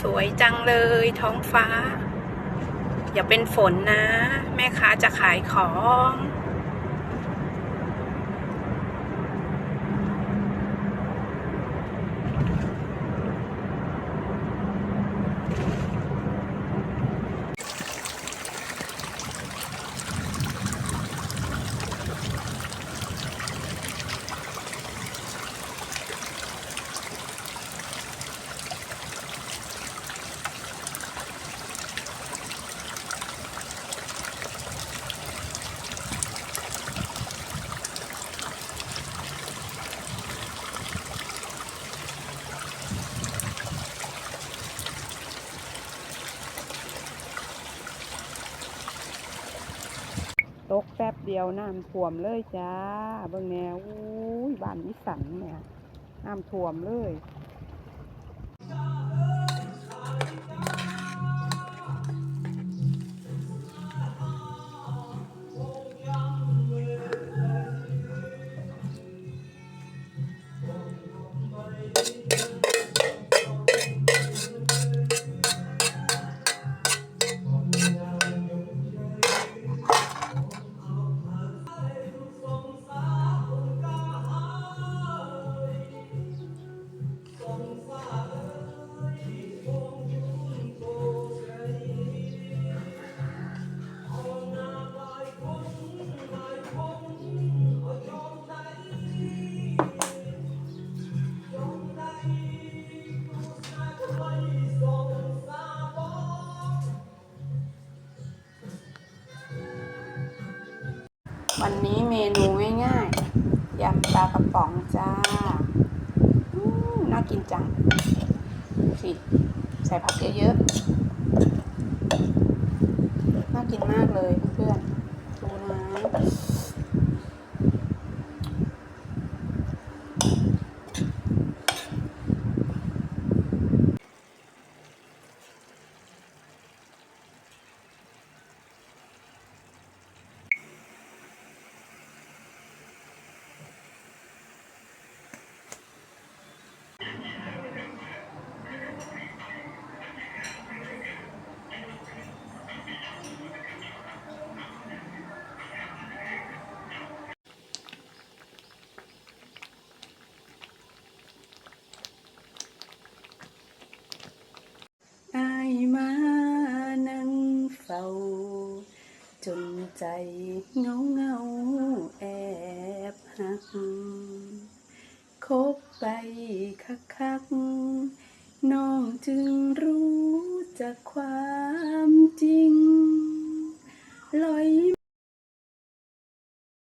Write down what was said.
สวยจังเลยท้องฟ้า อย่าเป็นฝนนะ แม่ค้าจะขายของ กแป๊บเดียวน้ำท่วมเลยจ้า เบิ่งแนวอุ้ยบ้านวิสันเนี่ยน้ำท่วมเลย วันนี้เมนูง่ายๆยำปลากระป๋องจ้าน่ากินจังสิใส่ผักเยอะๆ น่ากินมากเลยเพื่อนๆดูนะ อายมานั่งเฝ้า จนใจเงาเงาแอบหักคบไปคักคักน้องจึงรู้จักความ